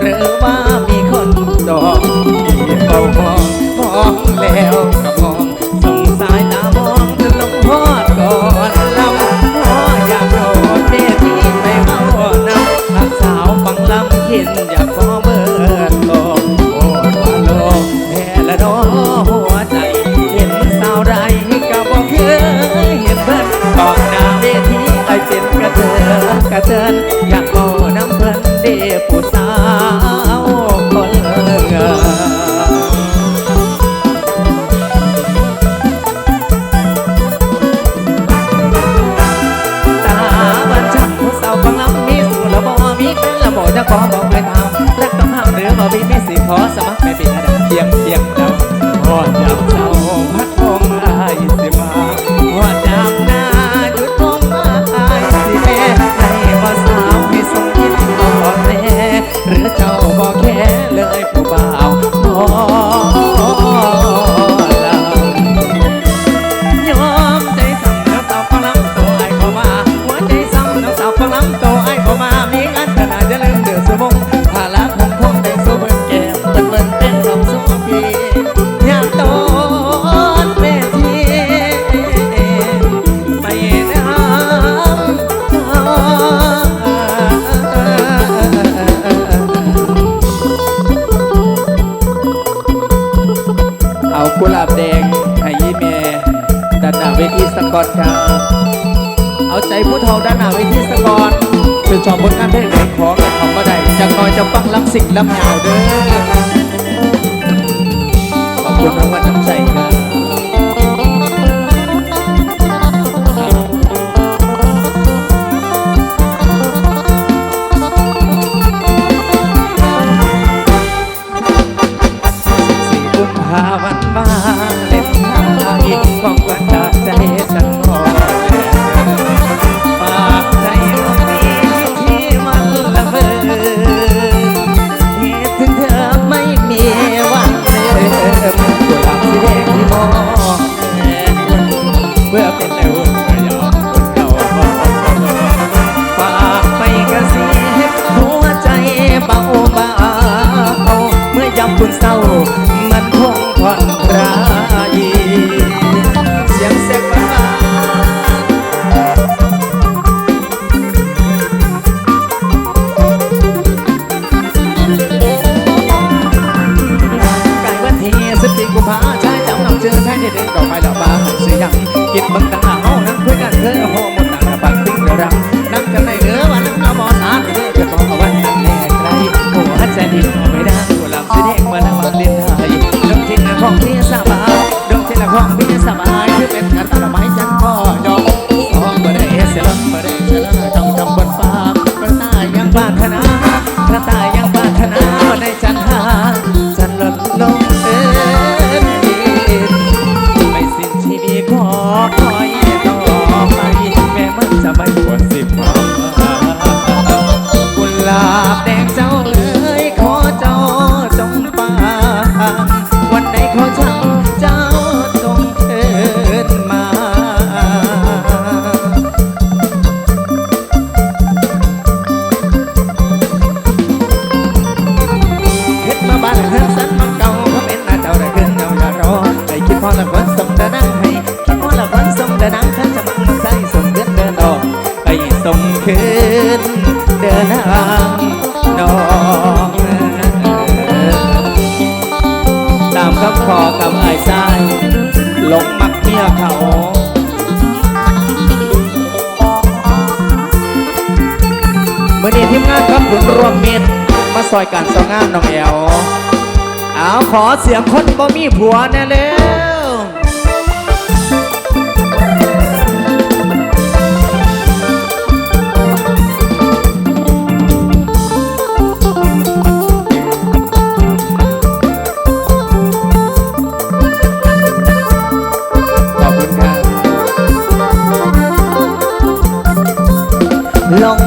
หรือว่า পাবা ก่อนจ้าเอาใจผู้เฒ่าด้านหน้าวิทีสกอนเป็นจอบบนงานเพลงไหนของกันของก็ได้จะคอยจะฟังลำสิ่งลำเหาเด้อขอบคุณรางวัลน้ำใจครับสี่กุมภาวันมาเล่น้างอีกของวัน งานทำบุญร่วมมิตร มาซอยกันสองงานน้องแอวเอาขอเสียงคนบ่มีผัวแน่แล้วลง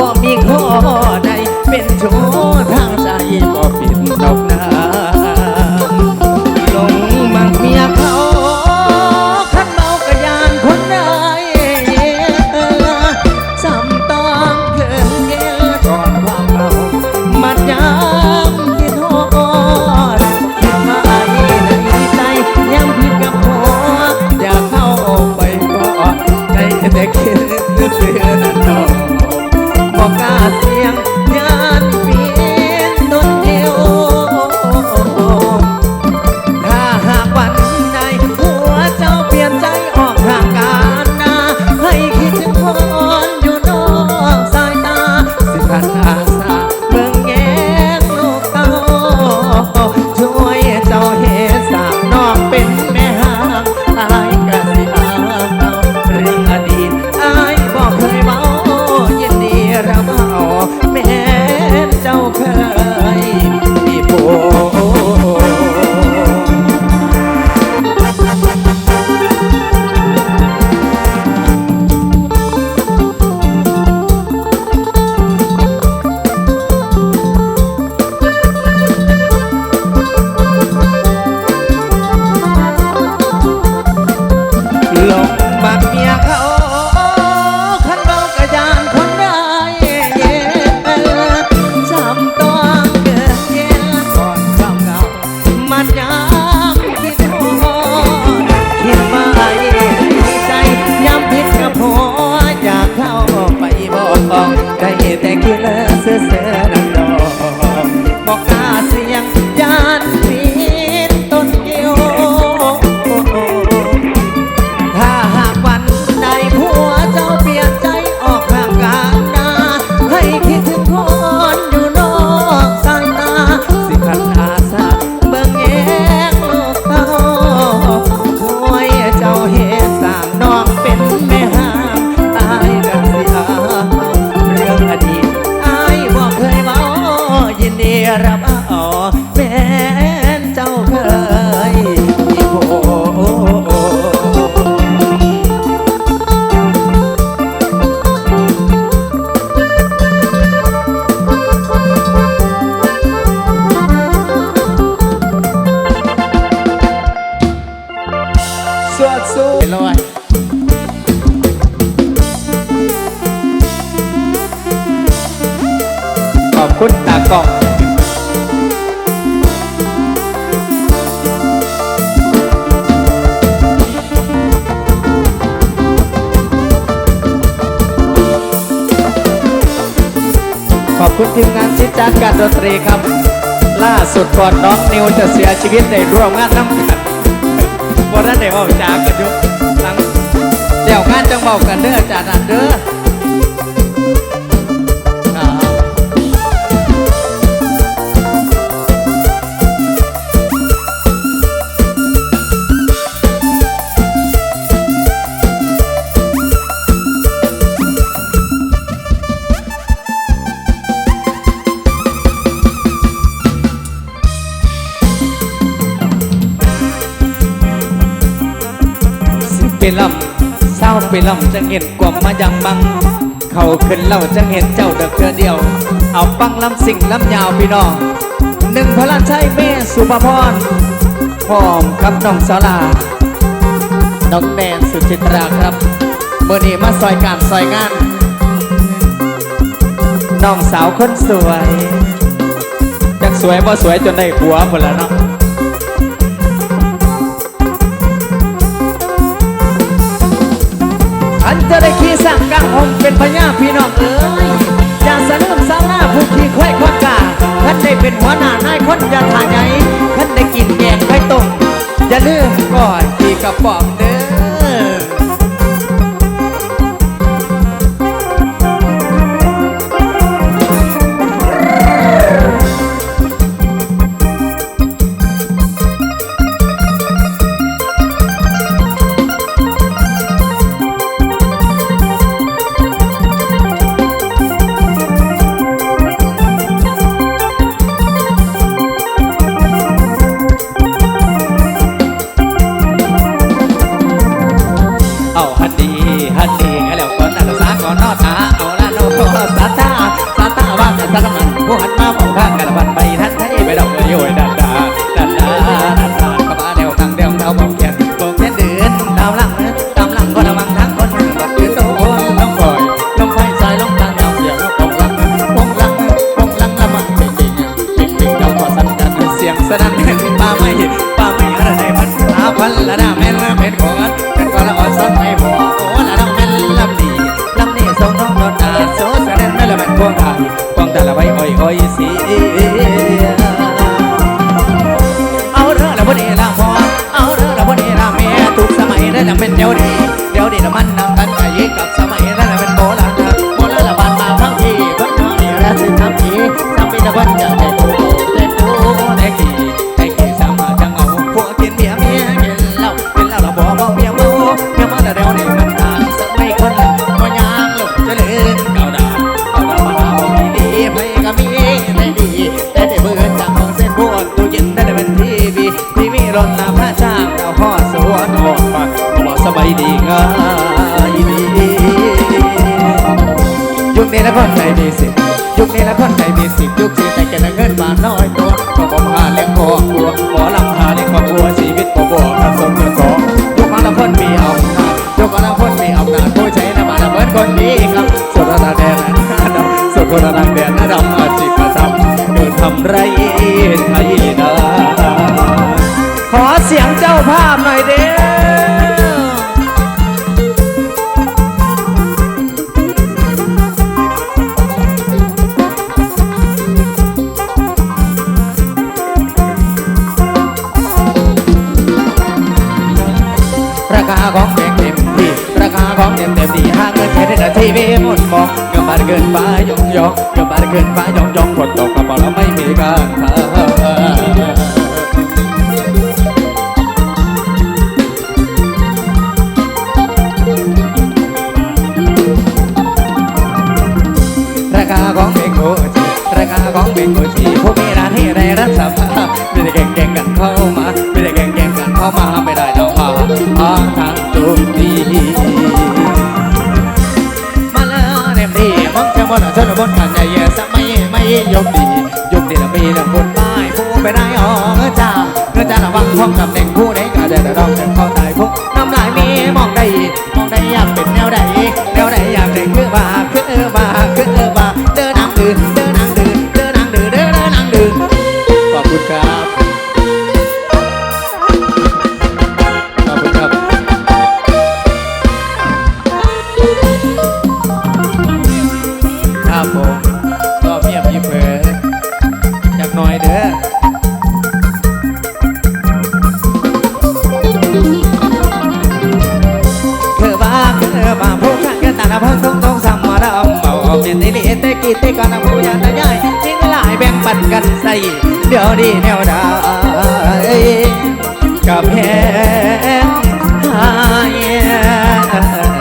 บ่มีข้อใดเป็นชู้ทางใจ ขอบคุณตากล้องขอบคุณทีมงานชิดจากการดนตรีครับ ล่าสุดก่อนน้องนิวจะเสียชีวิตในร่วมงานน้ำกันบ่ทันได้เว้าจากันยู่หลังเดี๋ยวงานจังเว้ากันเด้อจานันเด้อ ไปลำเศร้าไปลำจังเห็นกวมมายังบัง เขาขึ้นเล่าจังเห็นเจ้าเด็กเดือเดียว เอาปังลำสิ่งลำยาวพี่น้องหนึ่งพลันชัยเมสุภพรพร้อมกับน้องสาลาน้องแนนสุจิตราครับเมื่อนี้มาซอยการซอยงานน้องสาวคนสวยจักสวยบ่สวยจนได้ผัวหมดแล้วเนาะ เป็นหัวหน้านายคนอย่าทายใหญ่ท่านได้กินแกงไข่ต้มอย่าลืมก่อนที่กระป๋องเด้อ คนี้ละคนไทยมีสิทธิ์ยุคนี้ละคนไทยมีสิทธิ์ยุคที่แต่แกนเงินมาน้อยตัวก็ผมหาเลี้ยงครอบครัวขอลำหาเลี้ยงครอบครัวชีวิตบ่บ่ทันสมเงินสองยุคของละคนมีอำนาจยุคของละคนมีอำนาจผู้ใช้น้ำมันเหมือนคนดีครับสุดระดับแดนน้าดำสุดคนตาแดนน้าดำอาชีพประจำเดินทำไร ทีวีมดนมองกระบาดเกินฟ้ายองยองกระบาดเกินฟ้ายองยองฝนตกกับเาราไม่มีการทนราคาของเบงโกจีราคาของเบงโกจีพวกมีร้านให้ได้รัฐสภาไม่ได้แก่งแก่งกันเข้ามาไม่ได้แก่งแก่งกันเข้ามาไม่ได้ดอกปาอาทางจุดนี้ คนผ่านใจเยอะสมัยไม่ยกดียกดีละมีแต่คนไม่ผู้ไปได้อ๋อเงจ้าเงจ้าระวังท้องกับแดงผู้ใดก็จะไดรองแต่เข้าตายพวกน้ำลายมีมองได้มองได้อยากเป็นแนวใด มินิลิเตกิเตกันังผู้ยานตาใหญ่ทิ้งหลายแบ่งปันกันใส่เดี๋ยวดีแนวดากับแหงหาย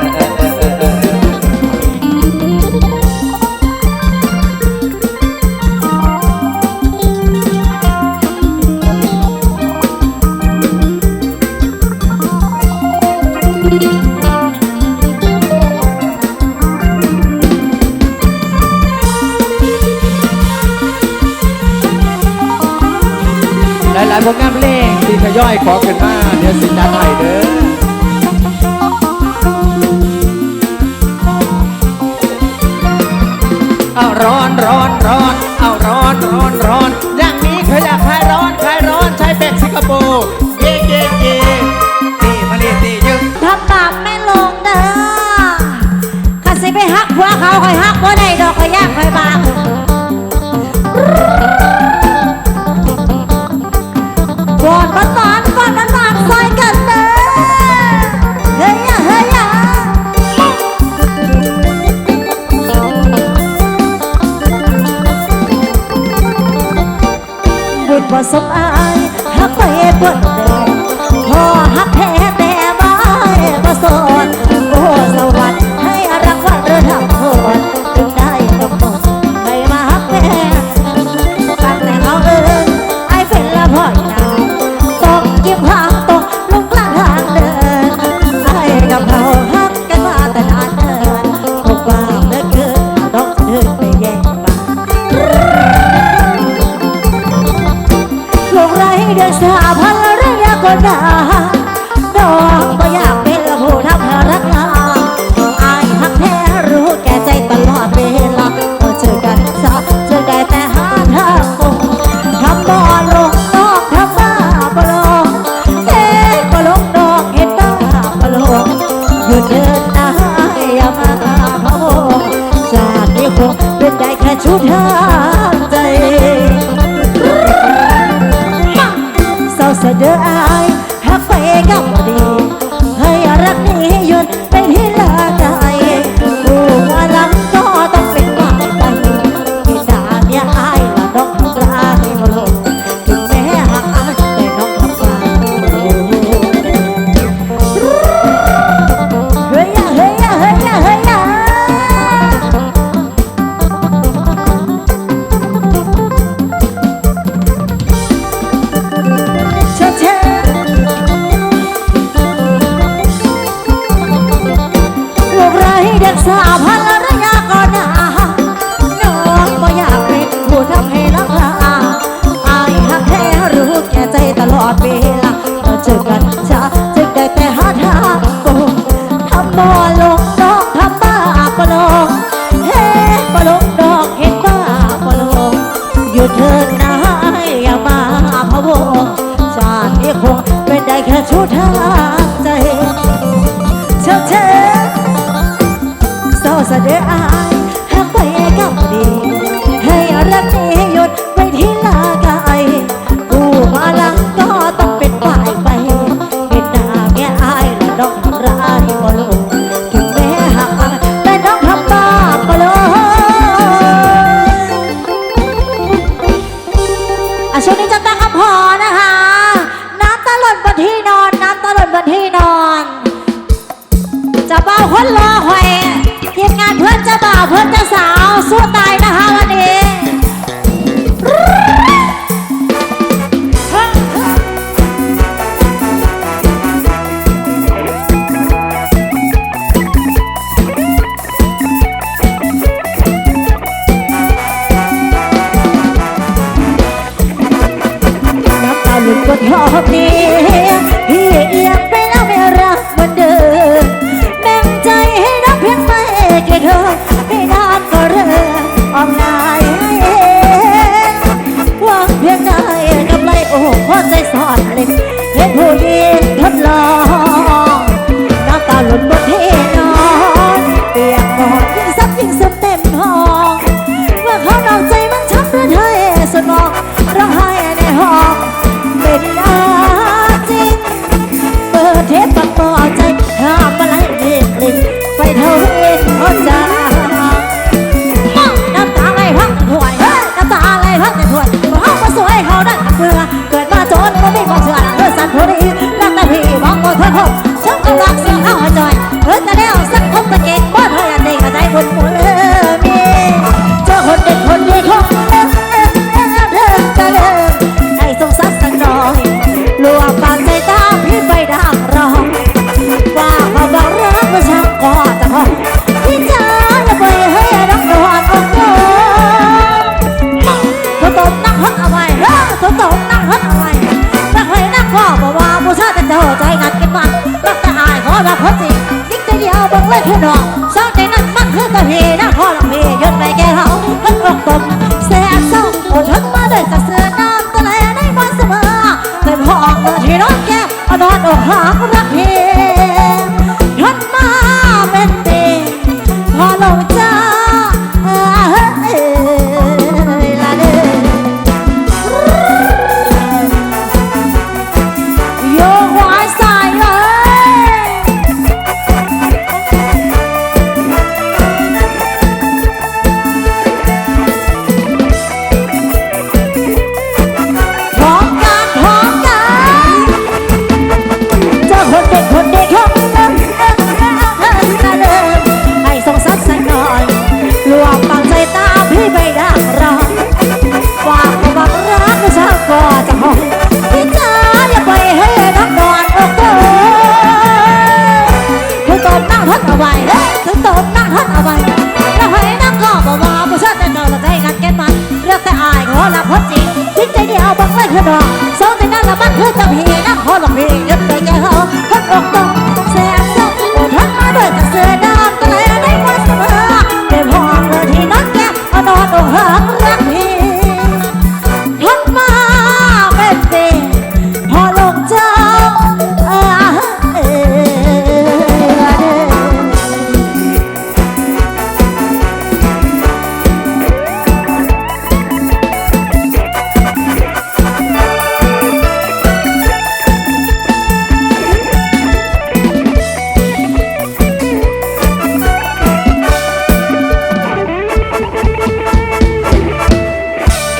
ขอขึ้นมา เดี๋ยวสิจัดไห้เด้อ Oh, recordar. อเธอโซสะเดออายหักไปกับดี คนรอหอยเทีมงานเพื่อนเจ้าบ่าวเพื่อนเจ้าสาว สู้ตาย Chicago.